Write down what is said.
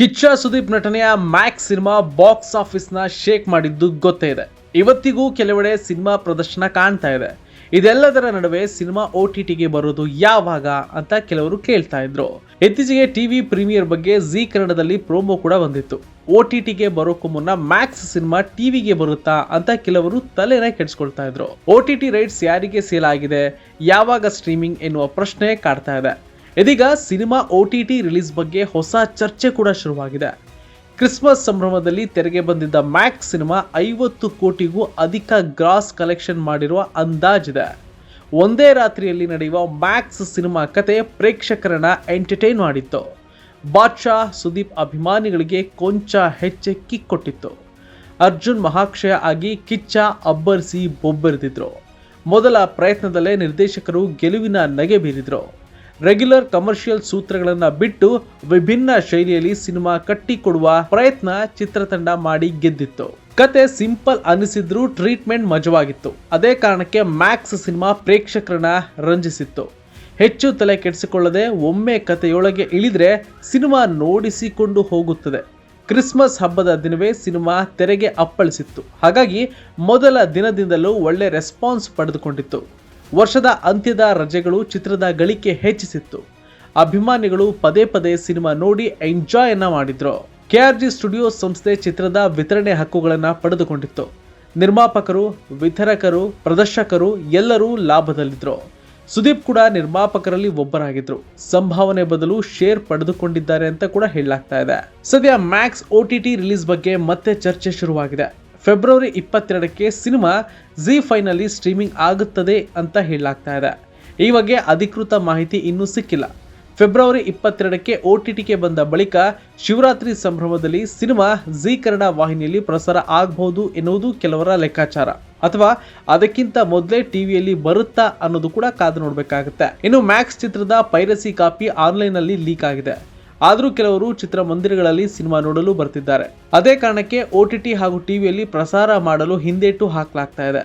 ಕಿಚ್ಚ ಸುದೀಪ್ ನಟನೆಯ Max cinema box ಆಫೀಸ್ನ shake ಮಾಡಿದ್ದು ಗೊತ್ತೇ ಇದೆ. ಇವತ್ತಿಗೂ ಕೆಲವೆಡೆ ಸಿನಿಮಾ ಪ್ರದರ್ಶನ ಕಾಣ್ತಾ ಇದೆ. ಇದೆಲ್ಲದರ ನಡುವೆ ಸಿನಿಮಾ ಒ ಟಿ ಟಿಗೆ ಬರೋದು ಯಾವಾಗ ಅಂತ ಕೆಲವರು ಕೇಳ್ತಾ ಇದ್ರು. ಇತ್ತೀಚೆಗೆ ಟಿವಿ ಪ್ರೀಮಿಯರ್ ಬಗ್ಗೆ ಜಿ ಕನ್ನಡದಲ್ಲಿ ಪ್ರೋಮೋ ಕೂಡ ಬಂದಿತ್ತು. ಒ ಟಿ ಟಿಗೆ ಬರೋಕ್ಕೂ ಮುನ್ನ ಮ್ಯಾಕ್ಸ್ ಸಿನಿಮಾ ಟಿವಿಗೆ ಬರುತ್ತಾ ಅಂತ ಕೆಲವರು ತಲೆನ ಕೆಡಿಸ್ಕೊಳ್ತಾ ಇದ್ರು. ಒ ಟಿ ಟಿ ರೈಟ್ಸ್ ಯಾರಿಗೆ ಸೇಲ್ ಆಗಿದೆ, ಯಾವಾಗ ಸ್ಟ್ರೀಮಿಂಗ್ ಎನ್ನುವ ಪ್ರಶ್ನೆ ಕಾಡ್ತಾ ಇದೆ. ಇದೀಗ cinema O T T release ಬಗ್ಗೆ ಹೊಸ ಚರ್ಚೆ ಕೂಡ ಶುರುವಾಗಿದೆ. ಕ್ರಿಸ್ಮಸ್ ಸಂಭ್ರಮದಲ್ಲಿ ತೆರೆಗೆ ಬಂದಿದ್ದ ಮ್ಯಾಕ್ಸ್ ಸಿನಿಮಾ ಐವತ್ತು ಕೋಟಿಗೂ ಅಧಿಕ ಗ್ರಾಸ್ ಕಲೆಕ್ಷನ್ ಮಾಡಿರುವ ಅಂದಾಜಿದೆ. ಒಂದೇ ರಾತ್ರಿಯಲ್ಲಿ ನಡೆಯುವ ಮ್ಯಾಕ್ಸ್ ಸಿನಿಮಾ ಕತೆ ಪ್ರೇಕ್ಷಕರನ್ನ ಎಂಟರ್ಟೈನ್ ಮಾಡಿತ್ತು. ಬಾದ್ಶಾ, ಸುದೀಪ್ ಅಭಿಮಾನಿಗಳಿಗೆ ಕೊಂಚ ಹೆಚ್ಚೆ ಕಿಕ್ ಕೊಟ್ಟಿತ್ತು. ಅರ್ಜುನ್ ಮಹಾಕ್ಷಯ ಆಗಿ ಕಿಚ್ಚ ಅಬ್ಬರಿಸಿ ಬೊಬ್ಬರಿದಿದ್ರು ಮೊದಲ ಪ್ರಯತ್ನದಲ್ಲೇ ನಿರ್ದೇಶಕರು ಗೆಲುವಿನ ನಗೆ ಬೀರಿದ್ರು. ರೆಗ್ಯುಲರ್ ಕಮರ್ಷಿಯಲ್ ಸೂತ್ರಗಳನ್ನ ಬಿಟ್ಟು ವಿಭಿನ್ನ ಶೈಲಿಯಲ್ಲಿ ಸಿನಿಮಾ ಕಟ್ಟಿಕೊಡುವ ಪ್ರಯತ್ನ ಚಿತ್ರತಂಡ ಮಾಡಿ ಗೆದ್ದಿತ್ತು. ಕತೆ ಸಿಂಪಲ್ ಅನಿಸಿದ್ರು ಟ್ರೀಟ್ಮೆಂಟ್ ಮಜವಾಗಿತ್ತು. ಅದೇ ಕಾರಣಕ್ಕೆ ಮ್ಯಾಕ್ಸ್ ಸಿನಿಮಾ ಪ್ರೇಕ್ಷಕರನ್ನ ರಂಜಿಸಿತ್ತು. ಹೆಚ್ಚು ತಲೆ ಕೆಡಿಸಿಕೊಳ್ಳದೆ ಒಮ್ಮೆ ಕಥೆಯೊಳಗೆ ಇಳಿದ್ರೆ ಸಿನಿಮಾ ನೋಡಿಸಿಕೊಂಡು ಹೋಗುತ್ತದೆ. ಕ್ರಿಸ್ಮಸ್ ಹಬ್ಬದ ದಿನವೇ ಸಿನಿಮಾ ತೆರೆಗೆ ಅಪ್ಪಳಿಸಿತ್ತು. ಹಾಗಾಗಿ ಮೊದಲ ದಿನದಿಂದಲೂ ಒಳ್ಳೆ ರೆಸ್ಪಾನ್ಸ್ ಪಡೆದುಕೊಂಡಿತ್ತು. ವರ್ಷದ ಅಂತ್ಯದ ರಜೆಗಳು ಚಿತ್ರದ ಗಳಿಕೆ ಹೆಚ್ಚಿಸಿತ್ತು. ಅಭಿಮಾನಿಗಳು ಪದೇ ಪದೇ ಸಿನಿಮಾ ನೋಡಿ ಎಂಜಾಯ್ ಅನ್ನ ಮಾಡಿದ್ರು. ಕೆಆರ್ಜಿ ಸ್ಟುಡಿಯೋ ಸಂಸ್ಥೆ ಚಿತ್ರದ ವಿತರಣೆ ಹಕ್ಕುಗಳನ್ನು ಪಡೆದುಕೊಂಡಿತ್ತು. ನಿರ್ಮಾಪಕರು, ವಿತರಕರು, ಪ್ರದರ್ಶಕರು ಎಲ್ಲರೂ ಲಾಭದಲ್ಲಿದ್ರು. ಸುದೀಪ್ ಕೂಡ ನಿರ್ಮಾಪಕರಲ್ಲಿ ಒಬ್ಬರಾಗಿದ್ರು. ಸಂಭಾವನೆ ಬದಲು ಶೇರ್ ಪಡೆದುಕೊಂಡಿದ್ದಾರೆ ಅಂತ ಕೂಡ ಹೇಳಲಾಗ್ತಾ ಇದೆ. ಸದ್ಯ ಮ್ಯಾಕ್ಸ್ ಒ ಟಿ ರಿಲೀಸ್ ಬಗ್ಗೆ ಮತ್ತೆ ಚರ್ಚೆ ಶುರುವಾಗಿದೆ. ಫೆಬ್ರವರಿ ಇಪ್ಪತ್ತೆರಡಕ್ಕೆ ಸಿನಿಮಾ ಜಿ ಫೈನಲ್ಲಿ ಸ್ಟ್ರೀಮಿಂಗ್ ಆಗುತ್ತದೆ ಅಂತ ಹೇಳಲಾಗ್ತಾ ಇದೆ. ಈ ಬಗ್ಗೆ ಅಧಿಕೃತ ಮಾಹಿತಿ ಇನ್ನೂ ಸಿಕ್ಕಿಲ್ಲ. ಫೆಬ್ರವರಿ ಇಪ್ಪತ್ತೆರಡಕ್ಕೆ ಒ ಟಿ ಟಿಗೆ ಬಂದ ಬಳಿಕ ಶಿವರಾತ್ರಿ ಸಂಭ್ರಮದಲ್ಲಿ ಸಿನಿಮಾ ಜಿ ಕನ್ನಡ ವಾಹಿನಿಯಲ್ಲಿ ಪ್ರಸಾರ ಆಗಬಹುದು ಎನ್ನುವುದು ಕೆಲವರ ಲೆಕ್ಕಾಚಾರ. ಅಥವಾ ಅದಕ್ಕಿಂತ ಮೊದಲೇ ಟಿವಿಯಲ್ಲಿ ಬರುತ್ತಾ ಅನ್ನೋದು ಕೂಡ ಕಾದು ನೋಡಬೇಕಾಗುತ್ತೆ. ಇನ್ನು ಮ್ಯಾಕ್ಸ್ ಚಿತ್ರದ ಪೈರಸಿ ಕಾಪಿ ಆನ್ಲೈನ್ ಅಲ್ಲಿ ಲೀಕ್ ಆಗಿದೆ. ಆದರೂ ಕೆಲವರು ಚಿತ್ರಮಂದಿರಗಳಲ್ಲಿ ಸಿನಿಮಾ ನೋಡಲು ಬರ್ತಿದ್ದಾರೆ. ಅದೇ ಕಾರಣಕ್ಕೆ ಒ ಟಿ ಟಿ ಹಾಗೂ ಟಿವಿಯಲ್ಲಿ ಪ್ರಸಾರ ಮಾಡಲು ಹಿಂದೇಟು ಹಾಕಲಾಗ್ತಾ ಇದೆ.